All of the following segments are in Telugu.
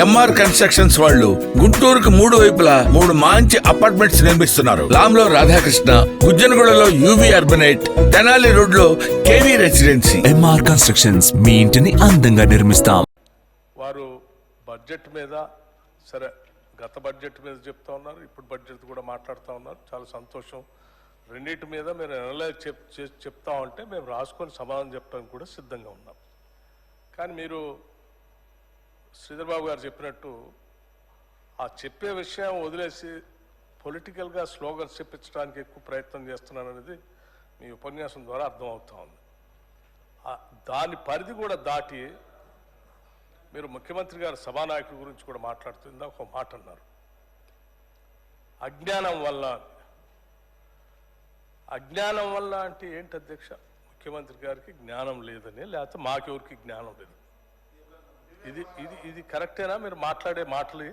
ఎంఆర్ కన్స్ట్రక్షన్స్ వాళ్ళు గుంటూరుకు మూడు వైపులా మూడు మంచి అపార్ట్మెంట్స్ నిర్మిస్తున్నారు. లాంలో రాధాకృష్ణ గుజ్జనగూడలో యూవి అర్బనైట్ తెనాలి రోడ్లో కేవీ రెసిడెన్సీ ఎంఆర్ కన్స్ట్రక్షన్స్ మీ ఇంటిని అందంగా నిర్మిస్తాం. వారు బడ్జెట్ మీద సరే గత బడ్జెట్ మీద చెప్తా ఉన్నారు ఇప్పుడు బడ్జెట్ కూడా మాట్లాడుతూ ఉన్నారు. చాలా సంతోషం. రెండింటి మీద మీరు అనలైజ్ చెప్ చెప్తా ఉంటే మేము రాసుకొని సమాధానం చెప్పడానికి కూడా సిద్ధంగా ఉన్నాం. కానీ మీరు శ్రీధర్ బాబు గారు చెప్పినట్టు ఆ చెప్పే విషయం వదిలేసి పొలిటికల్గా స్లోగన్స్ చెప్పించడానికి ఎక్కువ ప్రయత్నం చేస్తున్నాను అనేది మీ ఉపన్యాసం ద్వారా అర్థమవుతా ఉంది. దాని పరిధి కూడా దాటి మీరు ముఖ్యమంత్రి గారు సభానాయకుడి గురించి కూడా మాట్లాడుతుందా ఒక మాట అన్నారు. అజ్ఞానం వల్ల అజ్ఞానం వల్ల అంటే ఏంటి అధ్యక్ష? ముఖ్యమంత్రి గారికి జ్ఞానం లేదని లేకపోతే మాకెవరికి జ్ఞానం లేదు? ఇది ఇది ఇది కరెక్టేనా? మీరు మాట్లాడే మాటలు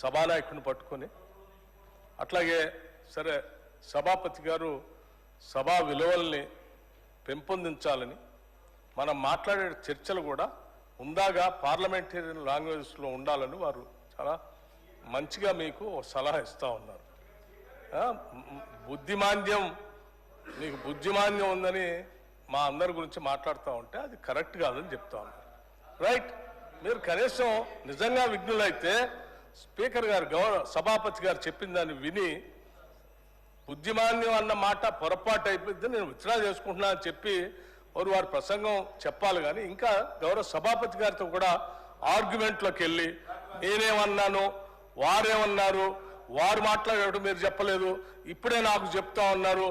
సభానాయకుని పట్టుకొని. అట్లాగే సరే సభాపతి గారు సభా విలువల్ని పెంపొందించాలని మనం మాట్లాడే చర్చలు కూడా ఉందాగా పార్లమెంటేరియన్ లాంగ్వేజ్లో ఉండాలని వారు చాలా మంచిగా మీకు సలహా ఇస్తూ ఉన్నారు. బుద్ధిమాంద్యం మీకు బుద్ధిమాంద్యం ఉందని మా అందరి గురించి మాట్లాడుతూ ఉంటే అది కరెక్ట్ కాదని చెప్తా ఉన్నారు. రైట్? మీరు కనీసం నిజంగా విఘ్నులైతే స్పీకర్ గారు గౌరవ సభాపతి గారు చెప్పిన దాన్ని విని బుద్ధిమాన్యం అన్న మాట పొరపాటు అయిపోయింది నేను విత్డ్రా చేసుకుంటున్నా అని చెప్పి వారు వారి ప్రసంగం చెప్పాలి కానీ ఇంకా గౌరవ సభాపతి గారితో కూడా ఆర్గ్యుమెంట్లోకి వెళ్ళి నేనేమన్నాను వారేమన్నారు వారు మాట్లాడేటప్పుడు మీరు చెప్పలేదు ఇప్పుడే నాకు చెప్తా ఉన్నారు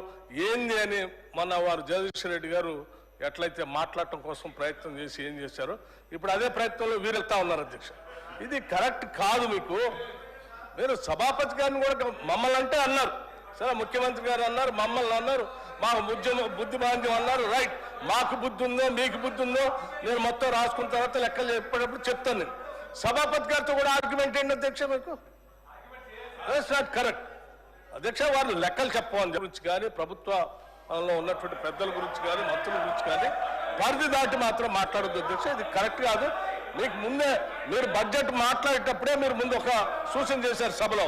ఏంది అని మన వారు జగదీశ్వర రెడ్డి గారు ఎట్లయితే మాట్లాడటం కోసం ప్రయత్నం చేసి ఏం చేశారో ఇప్పుడు అదే ప్రయత్నంలో వీరెళ్తా ఉన్నారు అధ్యక్ష. ఇది కరెక్ట్ కాదు మీకు. మీరు సభాపతి గారిని కూడా మమ్మల్ని అంటే అన్నారు. సరే ముఖ్యమంత్రి గారు అన్నారు మమ్మల్ని అన్నారు మాకు బుద్ధి బుద్ధి బాంధ్యం అన్నారు. రైట్ మాకు బుద్ధి ఉందో మీకు బుద్ధి ఉందో నేను మొత్తం రాసుకున్న తర్వాత లెక్కలు చెప్పేటప్పుడు చెప్తాను నేను. సభాపతి గారితో కూడా ఆర్గ్యుమెంట్ ఏంటి అధ్యక్ష మీకు? నాట్ కరెక్ట్ అధ్యక్ష వాళ్ళు లెక్కలు చెప్పాలని గురించి కానీ ప్రభుత్వంలో ఉన్నటువంటి పెద్దల గురించి కానీ మంత్రుల గురించి కానీ పరిధి దాటి మాత్రం మాట్లాడద్దు. అధ్యక్ష ఇది కరెక్ట్ కాదు. మీకు ముందే మీరు బడ్జెట్ మాట్లాడేటప్పుడే మీరు ముందు ఒక సూచన చేశారు సభలో.